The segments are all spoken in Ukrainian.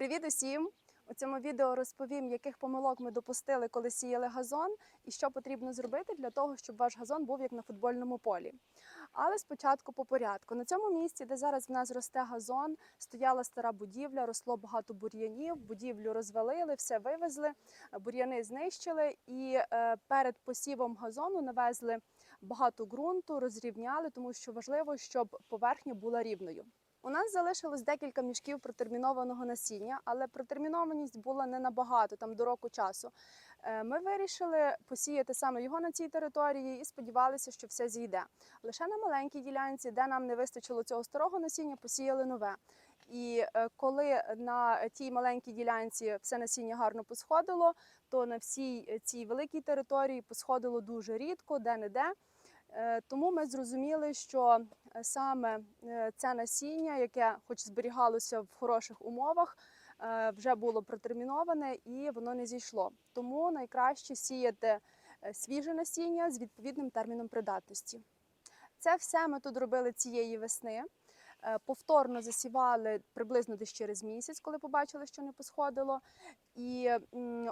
Привіт усім! У цьому відео розповім, яких помилок ми допустили, коли сіяли газон, і що потрібно зробити для того, щоб ваш газон був як на футбольному полі. Але спочатку по порядку. На цьому місці, де зараз в нас росте газон, стояла стара будівля, росло багато бур'янів, будівлю розвалили, все вивезли, бур'яни знищили і е, перед посівом газону навезли багато ґрунту, розрівняли, тому що важливо, щоб поверхня була рівною. У нас залишилось декілька мішків протермінованого насіння, але протермінованість була не набагато там до року часу. Е, Ми вирішили посіяти саме його на цій території і сподівалися, що все зійде. Лише на маленькій ділянці, де нам не вистачило цього старого насіння, посіяли нове. І е, коли на тій маленькій ділянці все насіння гарно посходило, то на всій е, цій великій території посходило дуже рідко, де-не-де. Е, Тому ми зрозуміли, що е, саме е, це насіння, яке хоч зберігалося в хороших умовах, е, вже було протерміноване і воно не зійшло. Тому найкраще сіяти е, свіже насіння з відповідним терміном придатності. Це все ми тут робили цієї весни. Е, Повторно засівали приблизно десь через місяць, коли побачили, що не посходило. І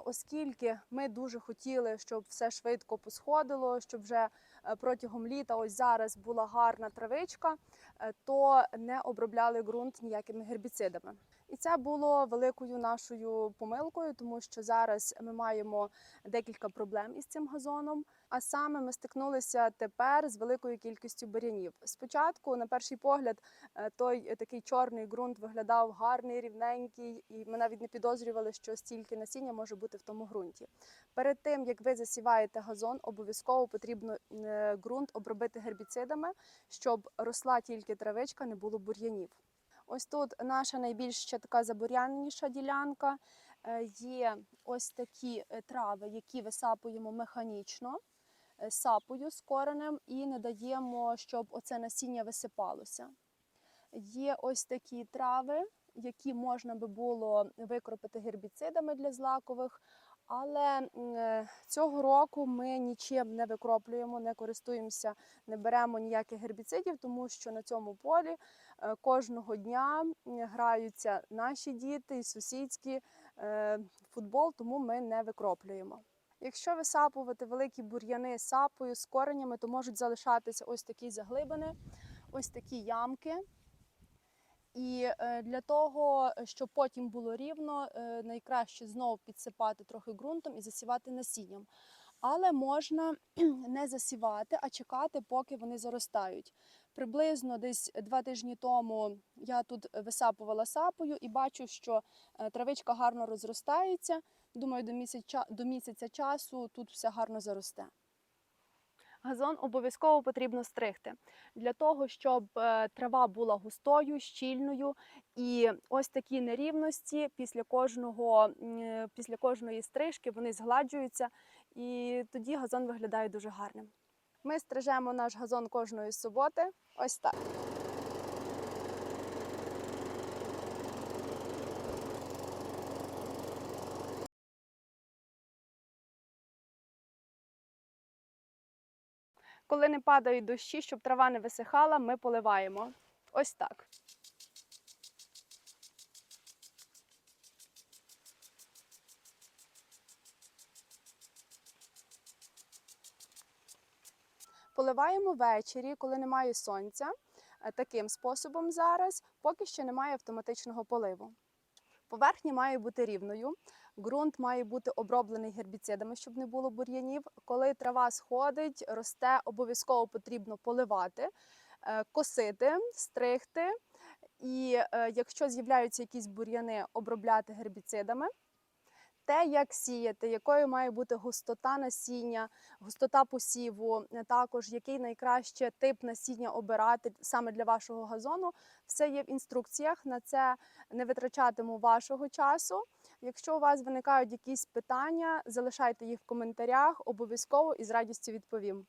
оскільки ми дуже хотіли, щоб все швидко посходило, щоб вже е, протягом літа, ось зараз була гарна травичка, е, то не обробляли ґрунт ніякими гербіцидами. І це було великою нашою помилкою, тому що зараз ми маємо декілька проблем із цим газоном. А саме ми стикнулися тепер з великою кількістю бур'янів. Спочатку, на перший погляд, е, той такий чорний ґрунт виглядав гарний, рівненький, і ми навіть не підозрювали, що стільки насіння може бути в тому ґрунті. Перед тим як ви засіваєте газон, обов'язково потрібно е, ґрунт обробити гербіцидами, щоб росла тільки травичка, не було бур'янів. Ось тут наша найбільш ще така забур'яненіша ділянка. Е, Є ось такі е, трави, які висапуємо механічно, сапою з коренем і не даємо, щоб оце насіння висипалося. Є ось такі трави, які можна би було викропити гербіцидами для злакових, але е, цього року ми нічим не викроплюємо, не користуємося, не беремо ніяких гербіцидів, тому що на цьому полі е, кожного дня граються наші діти і сусідські е, футбол, тому ми не викроплюємо. Якщо висапувати великі бур'яни сапою з коренями, то можуть залишатися ось такі заглибини, ось такі ямки. І е, для того, щоб потім було рівно, е, найкраще знову підсипати трохи ґрунтом і засівати насінням. Але можна не засівати, а чекати, поки вони заростають. Приблизно десь два тижні тому я тут висапувала сапою і бачу, що е, травичка гарно розростається. Думаю, до місяця, до місяця часу тут все гарно заросте. Газон обов'язково потрібно стригти для того, щоб е, трава була густою, щільною, і ось такі нерівності після кожного е, після кожної стрижки вони згладжуються, і тоді газон виглядає дуже гарним. Ми стрижемо наш газон кожної суботи. Ось так. Коли не падають дощі, щоб трава не висихала, ми поливаємо. Ось так. Поливаємо ввечері, коли немає сонця. Е, Таким способом зараз, поки що немає автоматичного поливу. Поверхня має бути рівною, ґрунт має бути оброблений гербіцидами, щоб не було бур'янів. Коли трава сходить, росте, обов'язково потрібно поливати, е, косити, стригти. І е, якщо з'являються якісь бур'яни, обробляти гербіцидами. Те, як сіяти, якою має бути густота насіння, густота посіву, е, також який найкраще тип насіння обирати саме для вашого газону, все є в інструкціях. На це не витрачатиму вашого часу. Якщо у вас виникають якісь питання, залишайте їх в коментарях, обов'язково і з радістю відповім.